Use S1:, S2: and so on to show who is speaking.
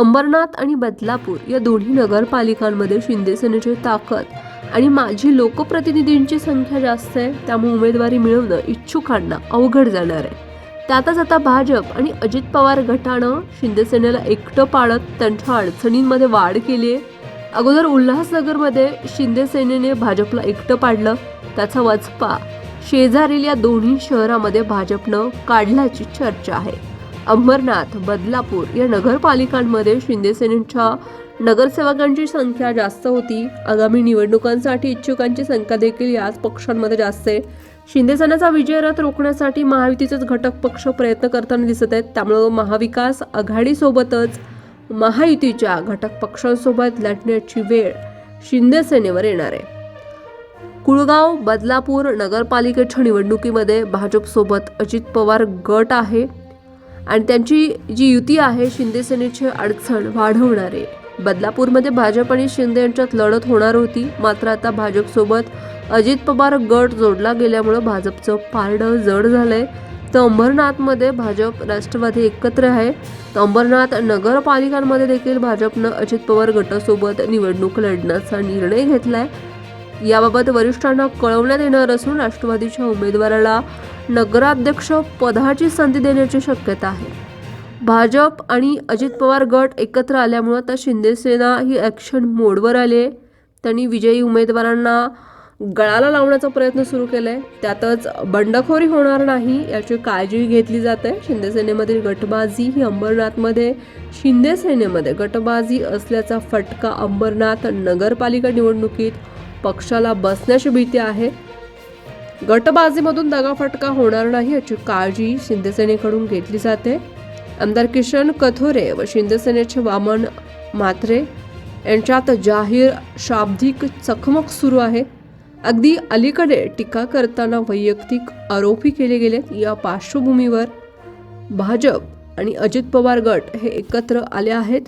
S1: अंबरनाथ आणि बदलापूर या दोन्ही नगरपालिकांमध्ये शिंदे सेनेची ताकद आणि माझी लोकप्रतिनिधींची संख्या जास्त आहे त्यामुळे उमेदवारी मिळवणं इच्छुकांना अवघड जाणार आहे. त्यातच आता भाजप आणि अजित पवार गटानं शिंदे सेनेला एकटं पाळत त्यांच्या अडचणींमध्ये वाढ केली आहे. अगोदर उल्हासनगरमध्ये शिंदे सेनेने भाजपला एकटं पाडलं त्याचा वचपा. शेजारील या दोन्ही शहरामध्ये भाजपनं काढल्याची चर्चा आहे. अंबरनाथ बदलापूर या नगरपालिकांमध्ये शिंदेसेनेच्या नगरसेवकांची संख्या जास्त होती. आगामी निवडणुकांसाठी इच्छुकांची संख्या देखील याच पक्षांमध्ये जास्त आहे. शिंदेसेनेचा विजय रथ रोखण्यासाठी महायुतीचेच घटक पक्ष प्रयत्न करताना दिसत आहेत. त्यामुळं महाविकास आघाडीसोबतच महायुतीच्या घटक पक्षांसोबत लढण्याची वेळ शिंदेसेनेवर येणार आहे. कुळगाव बदलापूर नगरपालिकेच्या निवडणुकीमध्ये भाजपसोबत अजित पवार गट आहे. आणि त्यांची जी युती आहे शिंदेसेनेची अडचण वाढवणार. आहे बदलापूरमध्ये भाजप आणि शिंदे यांच्यात लढत होणार होती. मात्र आता भाजपसोबत अजित पवार गट जोडला गेल्यामुळं भाजपचं पारडं जड झालंय. तर अंबरनाथमध्ये भाजप राष्ट्रवादी एकत्र आहे. तर अंबरनाथ नगरपालिकांमध्ये देखील भाजपनं अजित पवार गटासोबत निवडणूक लढण्याचा निर्णय घेतलाय. याबाबत वरिष्ठांना कळवण्यात येणार असून राष्ट्रवादीच्या उमेदवाराला नगराध्यक्ष पदाची संधी देण्याची शक्यता आहे. भाजप आणि अजित पवार गट एकत्र आल्यामुळं आता शिंदेसेना ही ॲक्शन मोडवर आली आहे. त्यांनी विजयी उमेदवारांना गळाला लावण्याचा प्रयत्न सुरू केला आहे त्यातच बंडखोरी होणार नाही याची काळजी घेतली जाते शिंदे सेनेमधील गटबाजी ही अंबरनाथमध्ये शिंदेसेनेमध्ये गटबाजी असल्याचा फटका अंबरनाथ नगरपालिका निवडणुकीत पक्षाला बसण्याची भीती आहे. गटबाजीमधून दगाफटका होणार नाही याची काळजी शिंदेसेनेकडून घेतली जाते. आमदार किशन कथोरे व शिंदेसेनेचे वामन म्हात्रे यांच्यात जाहीर शाब्दिक चकमक सुरू आहे. अगदी अलीकडे टीका करताना वैयक्तिक आरोपी केले गेलेत. या पार्श्वभूमीवर भाजप आणि अजित पवार गट हे एकत्र आले आहेत.